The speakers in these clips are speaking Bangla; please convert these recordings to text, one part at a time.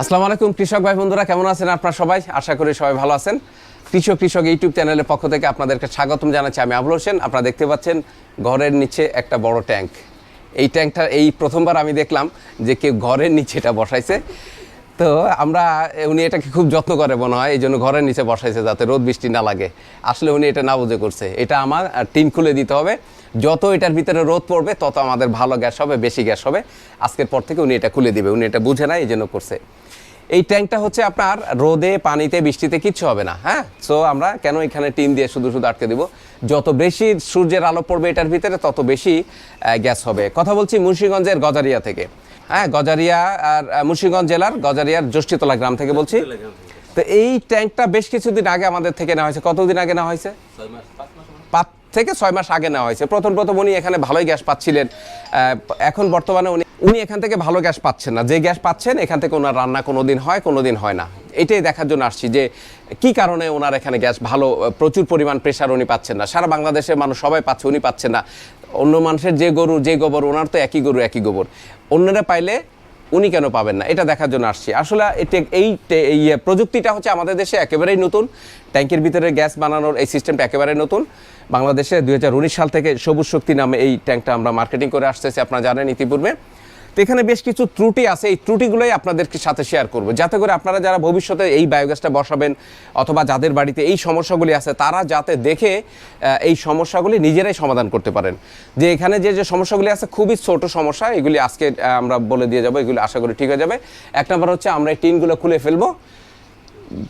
আসসালামু আলাইকুম, কৃষক ভাই বন্ধুরা, কেমন আছেন আপনারা সবাই? আশা করি সবাই ভালো আছেন। কৃষক কৃষক ইউটিউব চ্যানেলের পক্ষ থেকে আপনাদেরকে স্বাগতম জানাচ্ছি। আমি আবুল হোসেন, আপনারা দেখতে পাচ্ছেন ঘরের নিচে একটা বড় ট্যাঙ্ক। এই ট্যাঙ্কটা, এই প্রথমবার আমি দেখলাম যে কেউ ঘরের নিচে এটা বসাইছে। তো আমরা, উনি এটাকে খুব যত্ন করে মনে হয় এই জন্য ঘরের নিচে বসাইছে যাতে রোদ বৃষ্টি না লাগে। আসলে উনি এটা না বুঝে করছে। এটা আমার টিন খুলে দিতে হবে। যত এটার ভিতরে রোদ পড়বে, তত আমাদের ভালো গ্যাস হবে, বেশি গ্যাস হবে। আজকের পর থেকে উনি এটা খুলে দিবে। উনি এটা বুঝে না এই জন্য করছে। এই ট্যাঙ্কটা হচ্ছে আপনার রোদে পানিতে বৃষ্টিতে কিচ্ছু হবে না হ্যাঁ? সো আমরা কেন এখানে টিন দিয়ে শুধু শুধু আটকে দিব? যত বেশি সূর্যের আলো পড়বে এটার ভিতরে তত বেশি গ্যাস হবে। কথা বলছি মুন্সিগঞ্জের গজারিয়া থেকে হ্যাঁ? গজারিয়া আর মুন্সিগঞ্জ জেলার গজারিয়ার জ্যোষ্ঠীতলা গ্রাম থেকে বলছি। তো এই ট্যাঙ্কটা বেশ কিছুদিন আগে আমাদের থেকে নেওয়া হয়েছে। কতদিন আগে নেওয়া হয়েছে? পাঁচ থেকে ছয় মাস আগে নেওয়া হয়েছে। প্রথম প্রথম উনি এখানে ভালোই গ্যাস পাচ্ছিলেন। এখন বর্তমানে উনি উনি এখান থেকে ভালো গ্যাস পাচ্ছেন না। যে গ্যাস পাচ্ছেন, এখান থেকে ওনার রান্না কোনো দিন হয় কোনো দিন হয় না। এটাই দেখার জন্য আসছি যে, কি কারণে ওনার এখানে গ্যাস ভালো প্রচুর পরিমাণ প্রেশার উনি পাচ্ছেন না। সারা বাংলাদেশের মানুষ সবাই পাচ্ছে, উনি পাচ্ছেন না। অন্য মানুষের যে গরু, যে গোবর, ওনার তো একই গরু, একই গোবর। অন্যরা পাইলে উনি কেন পাবেন না? এটা দেখার জন্য আসছি। আসলে এই প্রযুক্তিটা হচ্ছে আমাদের দেশে একেবারেই নতুন। ট্যাঙ্কের ভিতরে গ্যাস বানানোর এই সিস্টেমটা একেবারেই নতুন। বাংলাদেশে দুই হাজার উনিশ সাল থেকে সবুজ শক্তি নামে এই ট্যাঙ্কটা আমরা মার্কেটিং করে আসতেছি, আপনারা জানেন ইতিপূর্বে। তো এখানে বেশ কিছু ত্রুটি আছে। এই ত্রুটিগুলোই আপনাদেরকে সাথে শেয়ার করব। যাতে করে আপনারা যারা ভবিষ্যতে এই বায়োগ্যাসটা বসাবেন অথবা যাদের বাড়িতে এই সমস্যাগুলি আছে, তারা যাতে দেখে এই সমস্যাগুলি নিজেরাই সমাধান করতে পারেন। যে এখানে যে যে সমস্যাগুলি আছে, খুবই ছোট সমস্যা। এগুলি আজকে আমরা বলে দিয়ে যাব। এগুলি আশা করি ঠিক হয়ে যাবে। এক নম্বর হচ্ছে আমরা এই টিনগুলো খুলে ফেলব।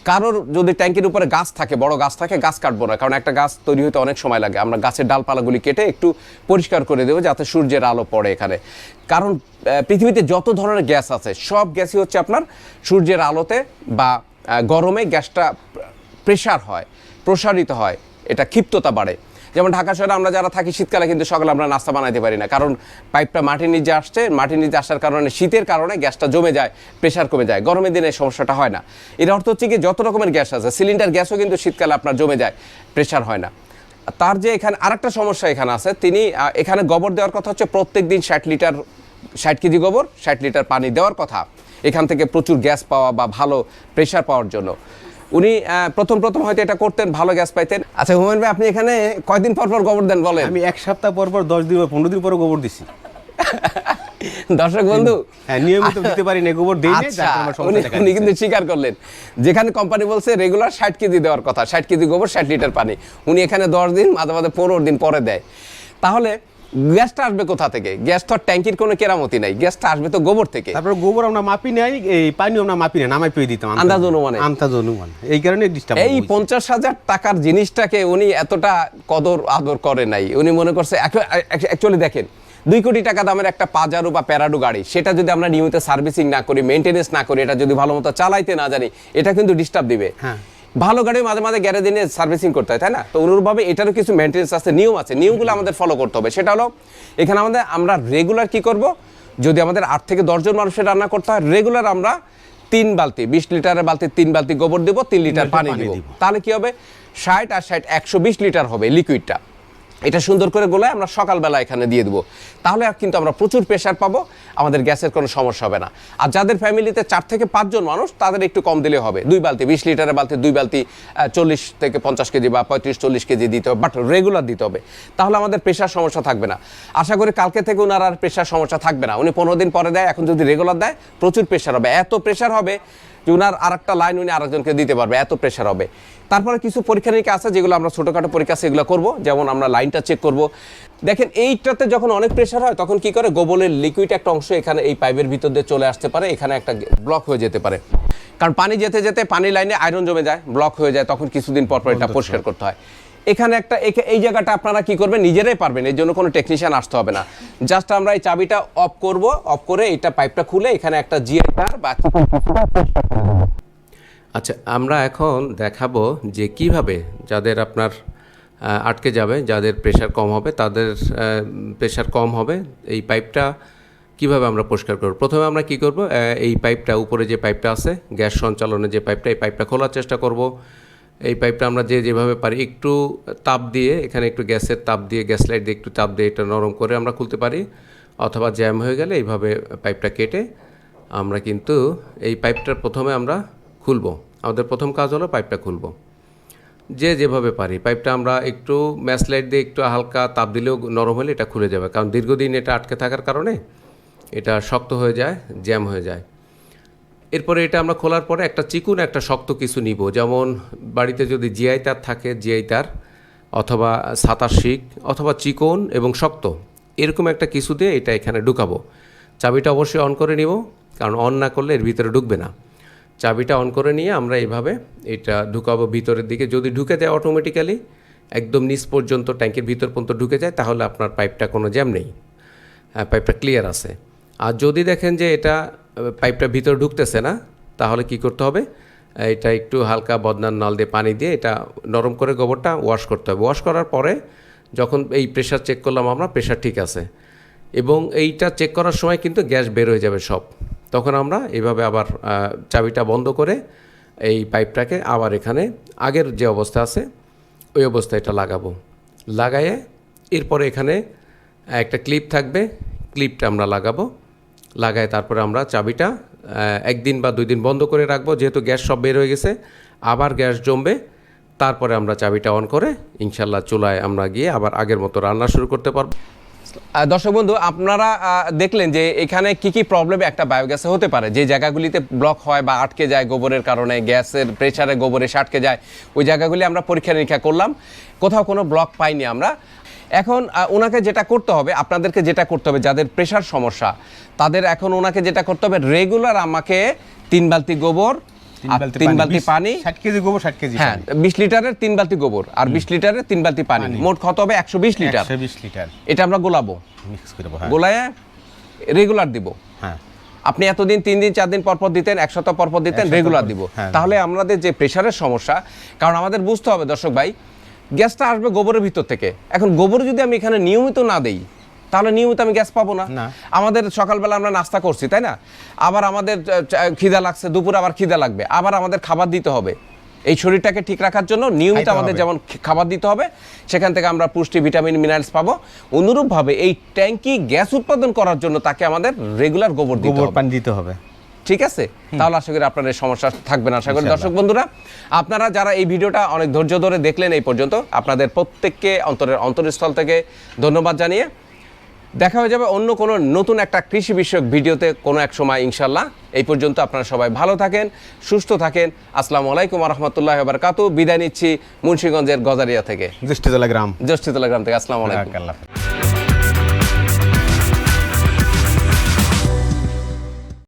কারোর যদি ট্যাঙ্কির উপরে গাছ থাকে, বড় গাছ থাকে, গাছ কাটবো না। কারণ একটা গাছ তৈরি হতে অনেক সময় লাগে। আমরা গাছের ডালপালাগুলি কেটে একটু পরিষ্কার করে দেবো যাতে সূর্যের আলো পড়ে এখানে। কারণ পৃথিবীতে যত ধরনের গ্যাস আছে, সব গ্যাসই হচ্ছে আপনার সূর্যের আলোতে বা গরমে গ্যাসটা প্রেশার হয়, প্রসারিত হয়। এটা ক্ষিপ্ততা বাড়ে। যেমন ঢাকা শহরে আমরা যারা থাকি, শীতকালে কিন্তু সকালে আমরা নাস্তা বানাইতে পারি না। কারণ পাইপটা মাটির নিচে আসছে, মাটির নিচে আসার কারণে শীতের কারণে গ্যাসটা জমে যায় প্রেশার কমে যায়, গরমের দিনে সমস্যাটা হয় না। এর অর্থ হচ্ছে কি, যত রকমের গ্যাস আছে, সিলিন্ডার গ্যাসও কিন্তু শীতকালে আপনার জমে যায় প্রেশার হয় না। তার যে এখানে আরেকটা সমস্যা এখানে আছে, তিনি এখানে গোবর দেওয়ার কথা হচ্ছে প্রত্যেক দিন ষাট লিটার, ষাট কেজি গোবর, ষাট লিটার পানি দেওয়ার কথা। এখান থেকে প্রচুর গ্যাস পাওয়া বা ভালো প্রেশার পাওয়ার জন্য। উনি প্রথম প্রথম হয়তো এটা করতেন ভালো গ্যাস পাইতেন। আচ্ছা হুমায়ুন ভাই আপনি এখানে কয়দিন পর পর গোবর দেন বলেন? আমি এক সপ্তাহ পর পর দশ দিন বা পনেরো দিন পরে গোবর দিছি। দর্শক বন্ধু হ্যাঁ নিয়মিত দিতে পারি না গোবর দিই আচ্ছা উনি কিন্তু স্বীকার করলেন। যেখানে কোম্পানি বলছে রেগুলার ষাট কেজি দেওয়ার কথা ষাট কেজি গোবর ষাট লিটার পানি। উনি এখানে দশ দিন মাঝে মাঝে পনেরো দিন পরে দেয়। তাহলে গ্যাসটা আসবে কোথা থেকে? গ্যাস তো ট্যাঙ্কির কোনো কেরামতি নাই। গ্যাসটা আসবে তো গোবর থেকে। তারপরে গোবর আমরা মাপি নাই এই পানিও আমরা মাপি না নামাই পেয়ে দিতাম আন্দাজ অনুমানে। আন্দাজ অনুমান। এই কারণে ডিস্টার্ব এই পঞ্চাশ হাজার টাকার জিনিসটাকে উনি এতটা কদর আদর করে নাই। উনি মনে করছে অ্যাকচুয়ালি দেখেন দুই কোটি টাকা দামের একটা পাজারো বা প্যারাডো গাড়ি সেটা যদি আমরা নিয়মিত সার্ভিসিং না করি মেনটেনেন্স না করি এটা যদি ভালো মতো চালাইতে না জানি এটা কিন্তু ডিস্টার্ব দিবে। হ্যাঁ। ভালো গাড়ি মাঝে মাঝে গ্যারেজে নিয়ে সার্ভিসিং করতে হয় তাই না? তো অনুরূপভাবে এটারও কিছু মেনটেন্স আছে নিয়ম আছে। নিয়মগুলো আমাদের ফলো করতে হবে। সেটা হলো এখানে আমাদের আমরা রেগুলার কি করব? যদি আমাদের আট থেকে দশজন মানুষের রান্না করতে হয় রেগুলার আমরা তিন বালতি বিশ লিটারের বালতি তিন বালতি গোবর দেবো তিন লিটার পানি দিব। তাহলে কি হবে? ষাট আর ষাট একশো বিশ লিটার হবে লিকুইডটা এটা সুন্দর করে গোলায় আমরা সকালবেলা এখানে দিয়ে দেবো। তাহলে আর কিন্তু আমরা প্রচুর প্রেশার পাবো, আমাদের গ্যাসের কোনো সমস্যা হবে না। আর যাদের ফ্যামিলিতে চার থেকে পাঁচজন মানুষ, তাদের একটু কম দিলে হবে। দুই বালতি, বিশ লিটারের বালতি, দুই বালতি চল্লিশ থেকে পঞ্চাশ কেজি বা পঁয়ত্রিশ, চল্লিশ কেজি দিতে হবে বাট রেগুলার দিতে হবে। তাহলে আমাদের প্রেশার সমস্যা থাকবে না। আশা করি কালকে থেকে ওনার আর প্রেশার সমস্যা থাকবে না। উনি পনেরো দিন পরে দেয়, এখন যদি রেগুলার দেয়, প্রচুর প্রেশার হবে। এত প্রেশার হবে যে উনার আর একটা লাইন উনি আরেকজনকে দিতে পারবে এত প্রেশার হবে। তারপরে কিছু পরীক্ষা নিরীক্ষা আছে যেগুলো আমরা ছোটোখাটো পরীক্ষা সেগুলো করব। যেমন আমরা লাইনটা চেক করব। দেখেন এইটাতে যখন অনেক প্রেশার হয় তখন কি করে? গোবলের লিকুইড একটা অংশ এখানে এই পাইপের ভিতর দিয়ে চলে আসতে পারে এখানে একটা ব্লক হয়ে যেতে পারে। কারণ পানি যেতে যেতে পানি লাইনে আয়রন জমে যায় ব্লক হয়ে যায় তখন কিছুদিন পর পর এটা পরিষ্কার করতে হয়। এখানে একটা এই জায়গাটা আপনারা কি করবেন? নিজেরাই পারবেন, এর জন্য কোনো টেকনিশিয়ান আসতে হবে না। জাস্ট আমরা এই চাবিটা অফ করব অফ করে এটা পাইপটা খুলে এখানে একটা জিএ তার বা আচ্ছা আমরা এখন দেখাবো যে কীভাবে যাদের আপনার আটকে যাবে, যাদের প্রেশার কম হবে, তাদের প্রেশার কম হবে, এই পাইপটা কীভাবে আমরা পরিষ্কার করব? প্রথমে আমরা কি করব? এই পাইপটা উপরে যে পাইপটা আছে, গ্যাস সঞ্চালনের যে পাইপটা এই পাইপটা খোলার চেষ্টা করব। এই পাইপটা আমরা যে যেভাবে পারি, একটু তাপ দিয়ে, এখানে একটু গ্যাসের তাপ দিয়ে, গ্যাস লাইট দিয়ে একটু তাপ দিয়ে এটা নরম করে আমরা খুলতে পারি, অথবা জ্যাম হয়ে গেলে এইভাবে পাইপটা কেটে আমরা কিন্তু এই পাইপটা প্রথমে আমরা খুলবো। আমাদের প্রথম কাজ হলো পাইপটা খুলবো। যে যেভাবে পারি পাইপটা আমরা একটু ম্যাচ লাইট দিয়ে একটু হালকা তাপ দিলেও নরম হলে এটা খুলে যাবে। কারণ দীর্ঘদিন এটা আটকে থাকার কারণে এটা শক্ত হয়ে যায় জ্যাম হয়ে যায়। এরপরে এটা আমরা খোলার পরে একটা চিকুন, একটা শক্ত কিছু নিব। যেমন বাড়িতে যদি জিআই তার থাকে, জিআই তার, অথবা সাতার শিক অথবা চিকন এবং শক্ত, এরকম একটা কিছু দিয়ে এটা এখানে ঢুকাবো। চাবিটা অবশ্যই অন করে নিব, কারণ অন না করলে এর ভিতরে ঢুকবে না। চাবিটা অন করে নিয়ে আমরা এইভাবে এটা ঢুকাবো ভিতরের দিকে। যদি ঢুকে যায় অটোমেটিক্যালি একদম নিচ পর্যন্ত ট্যাঙ্কের ভিতর পর্যন্ত ঢুকে যায়, তাহলে আপনার পাইপটা কোনো জ্যাম নেই। হ্যাঁ পাইপটা ক্লিয়ার আছে। আর যদি দেখেন যে এটা পাইপটা ভিতরে ঢুকতেছে না, তাহলে কি করতে হবে? এটা একটু হালকা বদনার নল দিয়ে পানি দিয়ে এটা নরম করে গোবরটা ওয়াশ করতে হবে। ওয়াশ করার পরে যখন এই প্রেশার চেক করলাম আমরা প্রেশার ঠিক আছে। এবং এইটা চেক করার সময় কিন্তু গ্যাস বের হয়ে যাবে সব। তখন আমরা এইভাবে আবার চাবিটা বন্ধ করে এই পাইপটাকে আবার এখানে আগের যে অবস্থা আছে, ওই অবস্থায় এটা লাগাবো। লাগায়ে এরপরে এখানে একটা ক্লিপ থাকবে। ক্লিপটা আমরা লাগাবো। লাগায় তারপরে আমরা চাবিটা একদিন বা দুই দিন বন্ধ করে রাখব, যেহেতু গ্যাস সব বের হয়ে গেছে, আবার গ্যাস জমবে, তারপরে আমরা চাবিটা অন করে ইনশাল্লাহ চুলায় আমরা গিয়ে আবার আগের মতো রান্না শুরু করতে পারব। দর্শক বন্ধু, আপনারা দেখলেন যে এখানে কি কি প্রবলেম একটা বায়োগ্যাসে হতে পারে। যে জায়গাগুলিতে ব্লক হয় বা আটকে যায় গোবরের কারণে, গ্যাসের প্রেশারে গোবরে আটকে যায়, ওই জায়গাগুলি আমরা পরীক্ষা নিরীক্ষা করলাম। কোথাও কোনো ব্লক পাইনি আমরা। এখন ওনাকে যেটা করতে হবে আপনাদেরকে যেটা করতে হবে যাদের প্রেশার সমস্যা তাদের এখন ওনাকে যেটা করতে হবে রেগুলার আমাকে তিন বালতি গোবর তিন বালতি পানি। ষাট কেজি গোবর ষাট কেজি হ্যাঁ বিশ লিটারের তিন বালতি গোবর আর বিশ লিটারের তিন বালতি পানি। মোট কত হবে? একশো বিশ লিটার। বিশ লিটার। এটা আমরা গোলাবো। হ্যাঁ। গোলায় রেগুলার দিব। হ্যাঁ। আপনি এতদিন তিন দিন চার দিন পরপর দিতেন এক সপ্তাহ পরপর দিতেন রেগুলার দিব। হ্যাঁ। তাহলে আমাদের যে প্রেশারের সমস্যা কারণ আমাদের বুঝতে হবে দর্শক ভাই গ্যাসটা আসবে গোবরের ভিতর থেকে। এখন গোবর যদি আমি এখানে নিয়মিত না দেই তাহলে নিয়মিত আমি গ্যাস পাবো না। আমাদের সকালবেলা আমরা নাস্তা করছি তাই না? আবার আমাদের খিদা লাগছে দুপুর আবার খিদা লাগবে। আবার আমাদের খাবার দিতে হবে। এই শরীরটাকে ঠিক রাখার জন্য নিয়মিত আমাদের যেমন খাবার দিতে হবে সেখান থেকে আমরা পুষ্টি ভিটামিন মিনারেলস পাবো। অনুরূপভাবে এই ট্যাঙ্কি গ্যাস উৎপাদন করার জন্য তাকে আমাদের রেগুলার গোবর দিতে হবে। ঠিক আছে? তাহলে আশা করি আপনার এই সমস্যা থাকবে না আশা করি দর্শক বন্ধুরা আপনারা যারা এই ভিডিওটা অনেক ধৈর্য ধরে দেখলেন এই পর্যন্ত আপনাদের প্রত্যেককে অন্তরের অন্তরস্থল থেকে ধন্যবাদ জানিয়ে দেখা হয়ে যাবে অন্য কোনো নতুন একটা কৃষি বিষয়ক ভিডিওতে কোনো এক সময় ইনশাল্লাহ এই পর্যন্ত আপনারা সবাই ভালো থাকেন সুস্থ থাকেন। আসসালামু আলাইকুম রহমতুল্লাহ বারকাতু বিদায় নিচ্ছি মুন্সিগঞ্জের গজারিয়া থেকে। জ্যেষ্ঠতলা গ্রাম। জ্যেষ্ঠতলা গ্রাম থেকে। আসসালামু আলাইকুম।